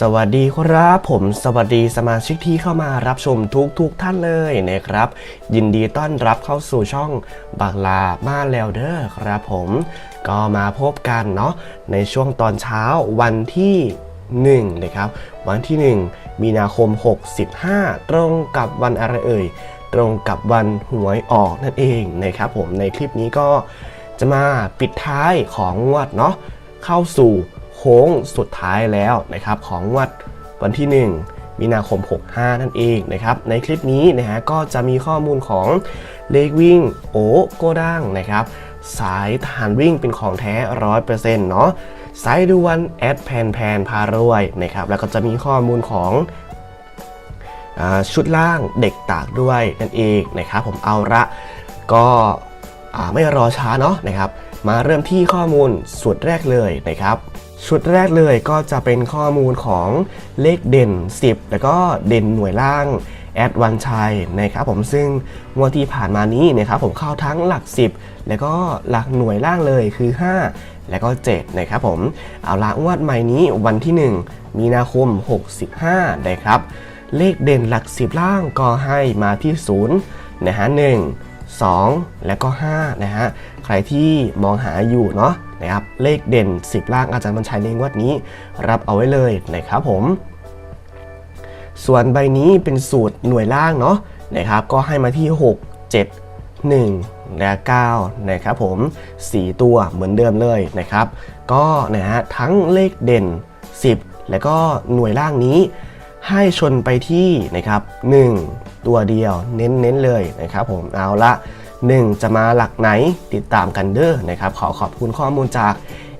สวัสดีครับผมสวัสดีสมาชิกที่เข้ามารับชมทุกทุกๆท่านเลยนะครับ ยินดีต้อนรับเข้าสู่ช่องบักลามาแล้วเด้อครับผมก็มาพบกันเนาะในช่วงตอนเช้าวันที่1นะครับวันที่ 1 มีนาคม 65 ตรงกับวันอะไรเอ่ย ตรงกับวันหวยออกนั่นเองนะครับผมในคลิปนี้ก็จะมาปิดท้ายของงวดเนาะเข้าสู่ ค้งสุดท้ายแล้วนะครับของงวดวันที่ 1 มีนาคม 65 นั่นเองนะครับในคลิปนี้นะฮะก็จะมีข้อมูลของเลขวิ่งโอโกดังนะครับสายทหารวิ่งเป็นของแท้ 100%เนาะสายด่วนแอดแพนแพนพารวยนะครับแล้วก็จะมีข้อมูลของอชุดล่างเด็กตากด้วยนั่นเองนะครับผมเอาละก็ไม่รอช้าเนาะนะครับ มาเริ่มที่ข้อมูลสุดแรกเลยนะครับชุดแรกเลยก็จะเป็นข้อมูลของเลขเด่น 10 แล้วก็เด่นหน่วยล่างแอดวันชัยนะครับผมซึ่งงวดที่ผ่านมานี้นะครับผมเข้าทั้งหลัก 10 แล้วก็หลักหน่วยล่างเลยคือ 5 แล้วก็ 7 นะครับผมเอาละงวดใหม่นี้วันที่ 1 มีนาคม 65 นะครับ เลขเด่นหลัก 10 ล่างก็ให้มาที่ 0 นะฮะ1 2 แล้วก็5นะฮะใครที่มองหาอยู่เนาะนะครับเลขเด่น 10 ล่างอาจารย์บรรชัยในงวดนี้ รับเอาไว้เลยนะครับผม ส่วนใบนี้เป็นสูตรหน่วยล่างเนาะนะครับก็ให้มาที่ 6 7 1 และ 9 นะครับผม 4 ตัวเหมือนเดิมเลยนะครับ ก็นะฮะทั้งเลขเด่น 10 แล้วก็หน่วยล่างนี้ ให้ชนไปที่นะครับ 1 ตัวเดียวเน้นๆเลยนะครับผมเอาละ 1 จะมาหลักไหนติดตามกันเด้อนะครับขอขอบคุณข้อมูลจาก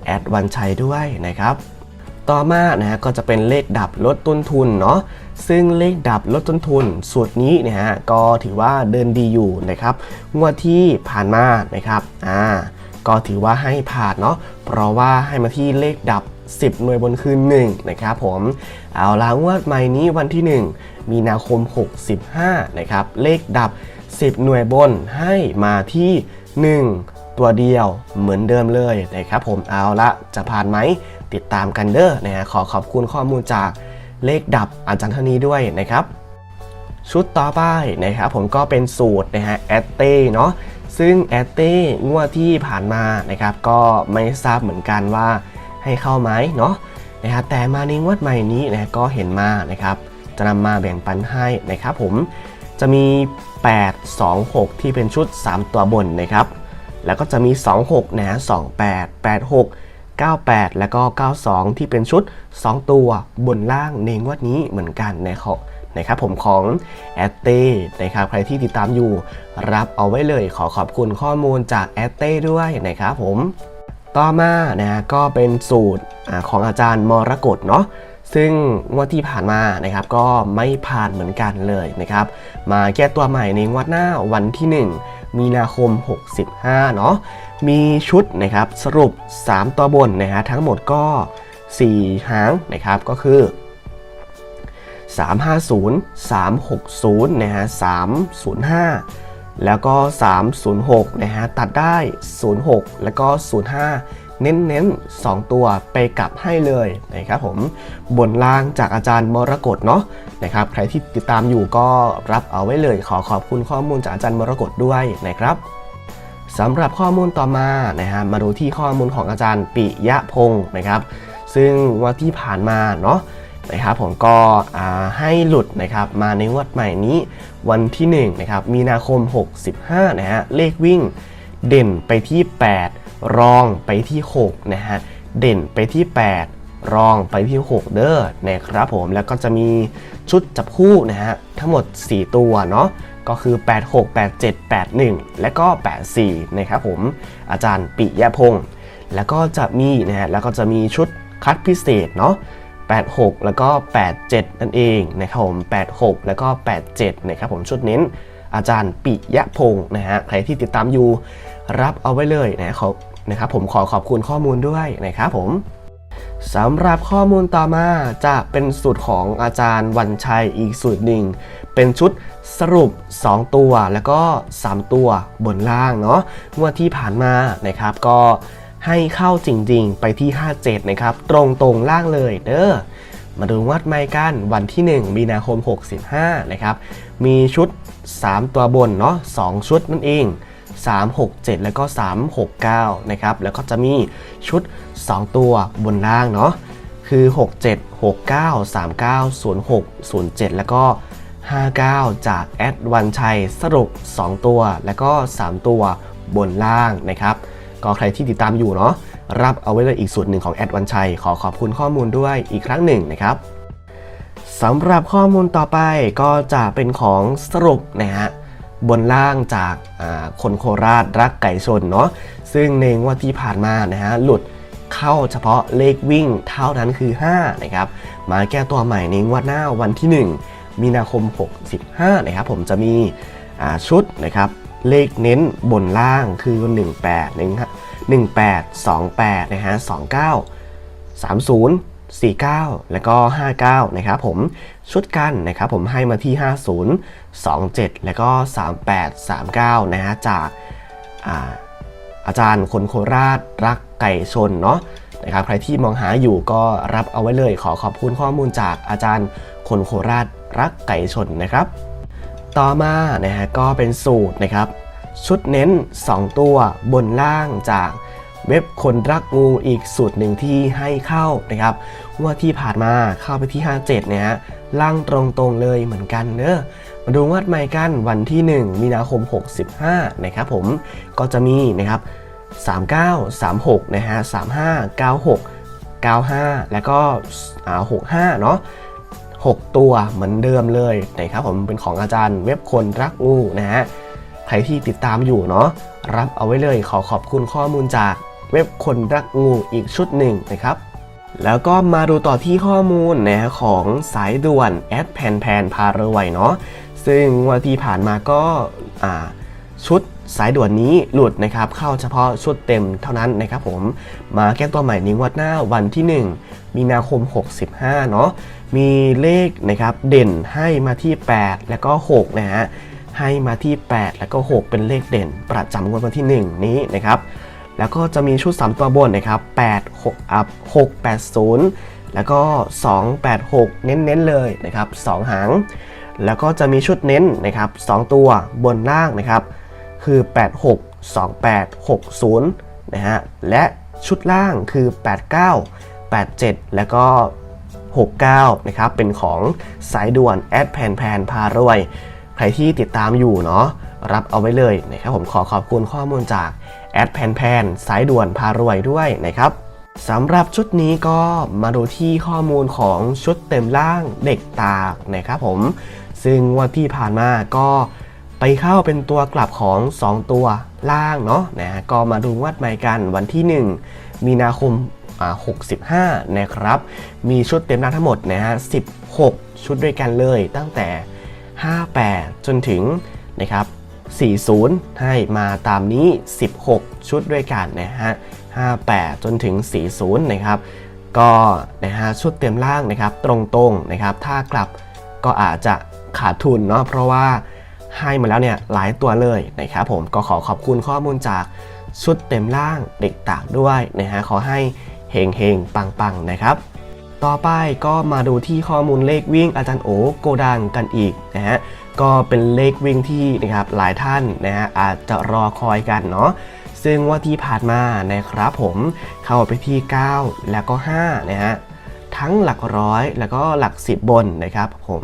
แอดวันชัยด้วยนะครับต่อมานะฮะก็จะเป็นเลขดับลดต้นทุนเนาะซึ่งเลขดับลดต้นทุนสูตรนี้นะฮะก็ถือว่าเดินดีอยู่นะครับงวดที่ผ่านมานะครับอ่าก็ถือว่าให้ผ่านเนาะเพราะว่าให้มาที่เลขดับ 10 หน่วยบนคืน1นะครับผมเอาละงวดใหม่นี้วันที่ 1 มีนาคม 65 นะครับเลขดับ 10 หน่วยบนให้มาที่ 1 ตัวเดียวเหมือนเดิมเลยนะครับผมเอาละจะผ่านไหมติดตามกันเด้อนะฮะขอขอบคุณข้อมูลจากเลขดับอาจารย์ธนีด้วยนะครับชุดต่อไปนะครับผมก็เป็นสูตรนะฮะแอตเต้เนาะซึ่งแอตเต้งวดที่ผ่านมานะครับก็ไม่ทราบเหมือนกันว่า ให้เข้าไหมเนาะนะฮะแต่มาในงวดใหม่นี้นะก็เห็นมานะครับจะนำมาแบ่งปันให้นะครับผมจะมี 8 2 6 ที่เป็นชุด 3 ตัวบนนะครับ แล้วก็จะมี 26นะฮะ28 86 98 แล้วก็ 92 ที่เป็นชุด 2 ตัวบนล่างในงวดนี้เหมือนกันนะครับนะครับผมของแอตเต้นะครับใครที่ติดตามอยู่รับเอาไว้เลยขอขอบคุณข้อมูลจากแอตเต้ด้วยนะครับผม ต่อมานะฮะก็เป็นสูตรอของอาจารย์มรกตเนาะซึ่งงวดที่ผ่านมานะครับก็ไม่ผ่านเหมือนกันเลยนะครับ มาแก้ตัวใหม่ในงวดหน้าวันที่ 1 มีนาคม 65 เนาะมีชุดนะครับสรุป 3 ตัวบนนะฮะทั้งหมดก็ 4 หางนะครับก็คือ 350 360นะฮะ305 แล้วก็ 306 นะฮะ ตัดได้ 06 แล้วก็ 05 เน้นเน้น2ตัวไปกลับให้เลยนะครับผม บนล่างจากอาจารย์มรกตเนาะนะครับ ใครที่ติดตามอยู่ก็รับเอาไว้เลย ขอขอบคุณข้อมูลจากอาจารย์มรกตด้วยนะครับสำหรับข้อมูลต่อมานะฮะ มาดูที่ข้อมูลของอาจารย์ปิยะพงศ์นะครับ ซึ่งวันที่ผ่านมาเนาะ นะครับผมก็ให้หลุดนะครับมาในงวดใหม่นี้วันที่1นะครับมีนาคม 65นะฮะเลขวิ่งเด่นไปที่ 8 รองไปที่6นะฮะเด่นไปที่ 8 รองไปที่ 6 เด้อนะครับผมแล้วก็จะมีชุดจับคู่นะฮะทั้งหมด 4 ตัวเนาะก็คือ 86 87 81 และก็ 84 นะครับผมอาจารย์ปิยะพงศ์แล้วก็จะมีนะฮะแล้วก็จะมีชุดคัดพิเศษเนาะ 86 แล้วก็ 87 นั่นเองนะครับผม 86 แล้วก็ 87 นะครับผมชุดเน้นอาจารย์ปิยะพงศ์นะฮะใครที่ติดตามอยู่รับเอาไว้เลยนะขอนะครับผมขอขอบคุณข้อมูลด้วยนะครับผมสำหรับข้อมูลต่อมาจะเป็นสูตรของอาจารย์วันชัยอีกสูตรหนึ่ง เป็นชุดสรุป 2 ตัวแล้วก็ 3 ตัวบนล่างเนาะงวดที่ผ่านมานะครับก็ ให้เข้าจริงๆ ไปที่ 57 นะครับ ตรงตรงๆล่างเลยเด้อมาดูวัดไมกันวันที่ 1 มีนาคม 65 นะครับ มีชุด 3 ตัวบนเนาะ2ชุดนั่นเอง 3 6 7 แล้วก็ 3 6 9 นะครับ แล้วก็จะมีชุด 2 ตัวบนล่างเนาะคือ 6 7 6 9 3 9 0 6 0 7 แล้วก็ 59 จากแอดวันชัยสรุป 2 ตัว แล้วก็ 3 ตัวบนล่างนะครับ ก็ใครที่ติดตามอยู่เนาะรับเอาไว้เลยอีกส่วนหนึ่งของแอดวันชัย ขอขอบคุณข้อมูลด้วยอีกครั้งหนึ่งนะครับสำหรับข้อมูลต่อไปก็จะเป็นของสรุปนะฮะบนล่างจากาคนโคราชรักไก่ชนเนาะซึ่งในงวดที่ผ่านมานะฮะหลุดเข้าเฉพาะเลขวิ่งเท่านั้นคือ 5 นะครับ มาแก้ตัวใหม่ในงวดหน้าวันที่ 1 มีนาคม 65 นะครับ ผมจะมีชุดนะครับ เลขเน้นบนล่างคือ 18 18 28 นะฮะ 29 30 49 แล้วก็ 59 นะครับผมชุดกันนะครับผมให้มาที่ 50 27 แล้วก็ 38 39 นะฮะจากอาอาจารย์คนโคราชรักไก่ชนเนาะนะครับใครที่มองหาอยู่ก็รับเอาไว้เลยขอขอบคุณข้อมูลจากอาจารย์คนโคราชรักไก่ชนนะครับ ต่อมานะฮะก็เป็นสูตรนะครับ ชุดเน้น 2 ตัวบนล่างจากเว็บคนรักงูอีกสูตรหนึ่งที่ให้เข้านะครับว่าที่ผ่านมาเข้าไปที่ 57เนี่ยฮะล่างตรงๆเลยเหมือนกันเนอะมาดูงวดใหม่กันวันที่ 1 มีนาคม 65 นะครับผมก็จะมีนะครับ 39 36 นะฮะ 35 96 95 แล้วก็ 65 เนาะ 6 ตัวเหมือนเดิมเลยนะครับผมเป็นของอาจารย์เว็บคนรักงูนะฮะใครที่ติดตามอยู่เนาะรับเอาไว้เลยขอขอบคุณข้อมูลจากเว็บคนรักงูอีกชุดหนึ่งนะครับ แล้วก็มาดูต่อที่ข้อมูลนะฮะของสายด่วนแอดแพนแพนพารวยเนาะซึ่งวันที่ผ่านมาก็ชุดสายด่วนนี้หลุดนะครับ เข้าเฉพาะชุดเต็มเท่านั้นนะครับผมมาแก้ตัวใหม่ในงวดหน้าวันที่ 1 มีนาคม 65 เนาะ มีเลขนะครับเด่นให้มาที่ 8 แล้วก็6นะฮะให้มาที่ 8 แล้วก็ 6 เป็นเลขเด่น ประจำงวดวันที่ 1 นี้นะครับแล้วก็จะมีชุด 3 ตัวบนนะครับ8 6อัพ6 8 0 แล้วก็ 2 8 6 เน้นๆเลยนะครับ2หาง แล้วก็จะมีชุดเน้นนะครับ2ตัวบนล่างนะครับคือ 8 6 2 8 6 0นะฮะและชุดล่างคือ 89 87 แล้วก็ 69นะครับเป็นของสายด่วนแอดแพนแพนพารวย ใครที่ติดตามอยู่เนาะรับเอาไว้เลยนะครับผมขอขอบคุณข้อมูลจากแอดแพนแพนสายด่วนพารวยด้วยนะครับสำหรับชุดนี้ก็มาดูที่ข้อมูลของชุดเต็มล่างเด็กตากนะครับผม ซึ่งวันที่ผ่านมาก็ไปเข้าเป็นตัวกลับของ 2 ตัวล่างเนาะนะฮะก็มาดูวัดใหม่กันวันที่ 1 มีนาคมา 65 นะครับ มีชุดเต็มล่างทั้งหมดนะฮะ 16 ชุดด้วยกันเลยตั้งแต่ 58 จนถึงนะครับ 40 ให้มาตามนี้ 16 ชุดด้วยกันนะฮะ 58 จนถึง 40 นะครับ ก็นะฮะชุดเต็มล่างนะครับตรงๆนะครับ ถ้ากลับก็อาจจะขาดทุนเนาะเพราะว่าให้มาแล้วเนี่ยหลายตัวเลยนะครับผมก็ขอขอบคุณข้อมูลจากชุดเต็มล่างเด็กตากด้วยนะฮะขอให้ เฮงเฮงๆปังนะครับ ต่อไปก็มาดูที่ข้อมูลเลขวิ่งอาจารย์โอโกดังกันอีกนะฮะก็เป็นเลขวิ่งที่นะครับหลายท่านนะฮะอาจจะรอคอยกันเนาะซึ่งว่าที่ผ่านมานะครับผมเข้าไปที่ 9 แล้วก็5นะฮะทั้งหลักร้อยแล้วก็หลัก 10 บนนะครับผม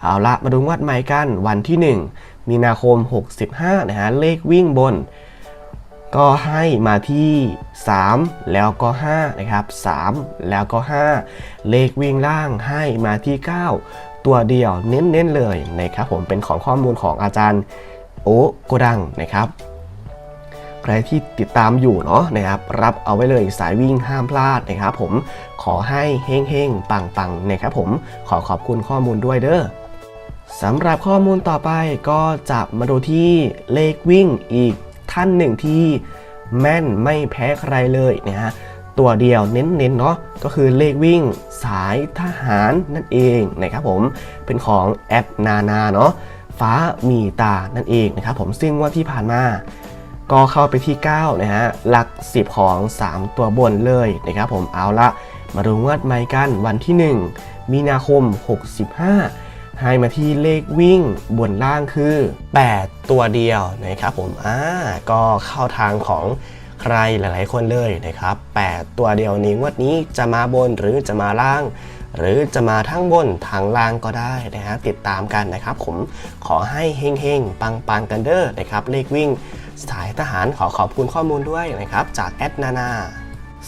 เอาละมาดูงวดใหม่กันวันที่ 1 มีนาคม 65นะฮะเลขวิ่งบน ก็ให้มาที่ 3 แล้วก็5นะครับ3แล้วก็ 5 เลขวิ่งล่างให้มาที่ 9 ตัวเดียวเน้นๆเลยนะครับผมเป็นของข้อมูลของอาจารย์โอโกดังนะครับ ใครที่ติดตามอยู่เนาะนะครับ รับเอาไว้เลยสายวิ่งห้ามพลาดนะครับผมขอให้เฮงเฮงปังปังๆนะครับผมขอขอบคุณข้อมูลด้วยเด้อสำหรับข้อมูลต่อไปก็จะมาดูที่เลขวิ่งอีก ท่านหนึ่งที่แม่นไม่แพ้ใครเลยนะฮะตัวเดียวเน้นๆเนาะก็คือเลขวิ่งสายทหารนั่นเองนะครับผมเป็นของแอดนานาเนาะฟ้ามีตานั่นเองนะครับผมซึ่งงว่าที่ผ่านมาก็เข้าไปที่ 9 นะฮะ หลัก 10 ของ 3 ตัวบนเลยนะครับผมเอาละมาดูงวดใหม่กันวันที่ 1 มีนาคม 65 ให้มาที่เลขวิ่งบนล่างคือ 8 ตัวเดียวนะครับผมอ่าก็เข้าทางของใครหลายๆคนเลยนะครับ 8 ตัวเดียวนี้วดนี้จะมาบนหรือจะมาล่าง หรือจะมาทั้งบนทางล่างก็ได้นะฮะติดตามกันนะครับ ผมขอให้เฮงๆ ปังๆ กันเด้อนะครับ เลขวิ่งสายทหารขอขอบคุณข้อมูลด้วยนะครับ จากแอดนานา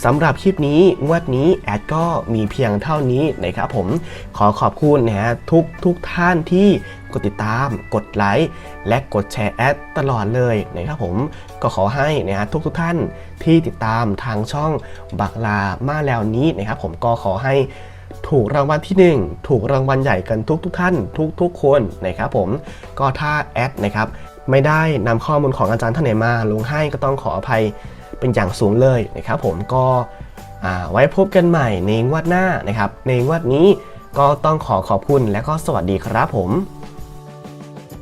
สำหรับคลิปนี้งวดนี้แอดก็มีเพียงเท่านี้นะครับผมขอขอบคุณนะฮะทุกทุกท่านที่กดติดตาม กดไลค์และกดแชร์แอดตลอดเลยนะครับผมก็ขอให้นะฮะทุกทุกท่านที่ติดตามทางช่องบักลามาแล้วนี้นะครับผมก็ขอให้ถูกรางวัลที่ 1 ถูกรางวัลใหญ่กันทุกทุกท่าน ทุกทุกคนนะครับผมก็ถ้าแอดนะครับไม่ได้นำข้อมูลของอาจารย์ท่านไหนมาลงให้ก็ต้องขออภัย เป็นอย่างสูงเลยนะครับผมก็ไว้พบกันใหม่ในงวดหน้านะครับ ในงวดนี้ก็ต้องขอขอบคุณและก็สวัสดีครับผม